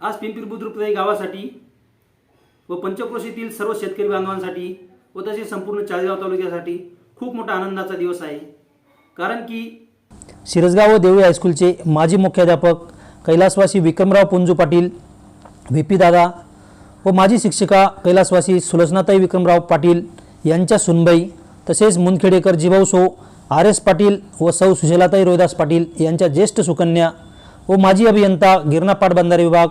आज पिंपरी बुद्रुकताई गावासाठी व पंचक्रोशीतील सर्व शेतकरी बांधवांसाठी व तसेच संपूर्ण चाळीसगाव तालुक्यासाठी खूप मोठा आनंदाचा दिवस आहे. कारण की शिरसगाव व देवळी हायस्कूलचे माजी मुख्याध्यापक कैलासवासी विक्रमराव पुंजू पाटील व्ही पी दादा व माजी शिक्षिका कैलासवासी सुलसनाताई विक्रमराव पाटील यांच्या सुनबाई तसेच मुनखेडेकर जिभाऊ सो आर एस पाटील व सौ सुशीलाताई रोहिदास पाटील यांच्या ज्येष्ठ सुकन्या व माजी अभियंता गिरणा पाटबंधारे विभाग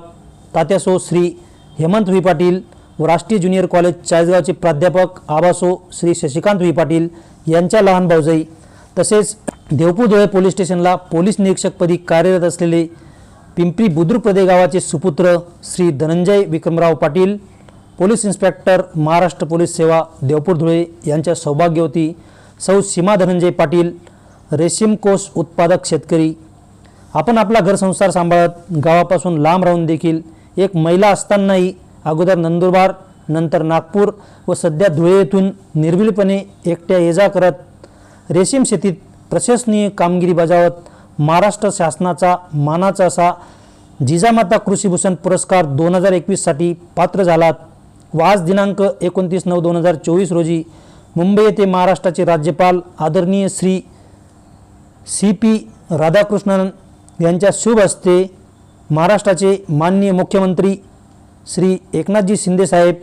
तात्यासो श्री हेमंत व्ही पाटील व राष्ट्रीय ज्युनियर कॉलेज चाळीसगावचे प्राध्यापक आबासो श्री शशिकांत व्ही पाटील यांच्या लहान भाऊजाई तसेच देवपूर धुळे पोलीस स्टेशनला पोलीस निरीक्षकपदी कार्यरत असलेले पिंपरी बुद्रुकप्रदे गावाचे सुपुत्र Shri Dhananjay Vikramrao Patil police inspector Maharashtra police सेवा देवपूर धुळे यांच्या सौभाग्यवती सौ सीमा धनंजय पाटील रेशीम कोष उत्पादक शेतकरी. आपण आपला घरसंसार सांभाळत गावापासून लांब राहून देखील एक महिला असतानाही अगोदर नंदुरबार नंतर नागपूर व सध्या धुळे येथून निर्विलपणे एकट्या ये जा करत रेशीम शेतीत प्रशंसनीय कामगिरी बजावत महाराष्ट्र शासनाचा मानाचा असा जिजामाता कृषीभूषण पुरस्कार दोन हजार एकवीससाठी पात्र झालात व आज दिनांक एकोणतीस नऊ दोन हजार चोवीस रोजी मुंबई येथे महाराष्ट्राचे राज्यपाल आदरणीय श्री सी पी राधाकृष्णन यांच्या शुभ हस्ते महाराष्ट्राचे माननीय मुख्यमंत्री श्री एकनाथजी शिंदेसाहेब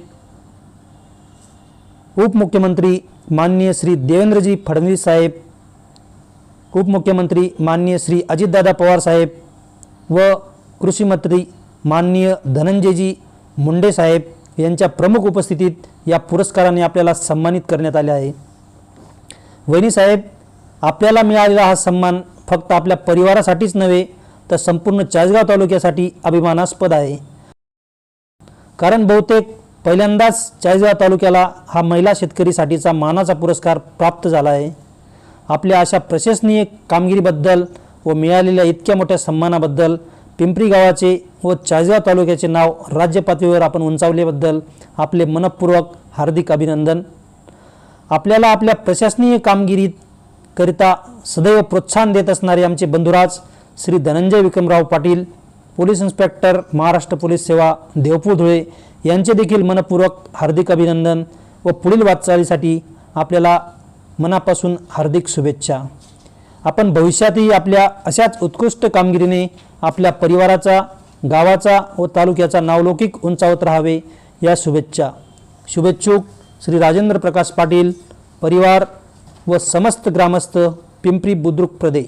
उपमुख्यमंत्री माननीय श्री देवेंद्रजी फडणवीस साहेब उपमुख्यमंत्री माननीय श्री अजितदादा पवार साहेब व कृषीमंत्री माननीय धनंजयजी मुंडे साहेब यांच्या प्रमुख उपस्थितीत या पुरस्काराने आपल्याला सन्मानित करण्यात आले आहे. वहिनीसाहेब आपल्याला मिळालेला हा सन्मान फक्त आपल्या परिवारासाठीच नव्हे तर संपूर्ण चाळीसगाव तालुक्यासाठी अभिमानास्पद आहे. कारण बहुतेक पहिल्यांदाच चाळीसगाव तालुक्याला हा महिला शेतकरीसाठीचा मानाचा पुरस्कार प्राप्त झाला आहे. आपल्या अशा प्रशंसनीय कामगिरीबद्दल व मिळालेल्या इतक्या मोठ्या सन्मानाबद्दल पिंपरी गावाचे व चाळीसगाव तालुक्याचे नाव राज्य पातळीवर आपण उंचावल्याबद्दल आपले मनपूर्वक हार्दिक अभिनंदन. आपल्याला आपल्या प्रशासनीय कामगिरीत करिता सदैव प्रोत्साहन देत असणारे आमचे Bandhuraj Shri Dhananjay Vikramrao Patil police inspector Maharashtra police सेवा देवपूर धुळे यांचे देखील मनपूर्वक हार्दिक अभिनंदन व पुढील वाटचालीसाठी आपल्याला मनापासून हार्दिक शुभेच्छा. आपण भविष्यातही आपल्या अशाच उत्कृष्ट कामगिरीने आपल्या परिवाराचा गावाचा व तालुक्याचा नावलौकिक उंचावत राहावे या शुभेच्छा. शुभेच्छुक श्री राजेंद्र प्रकाश पाटील परिवार व समस्त ग्रामस्थ पिंपरी बुद्रुक प्रदे.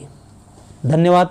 धन्यवाद.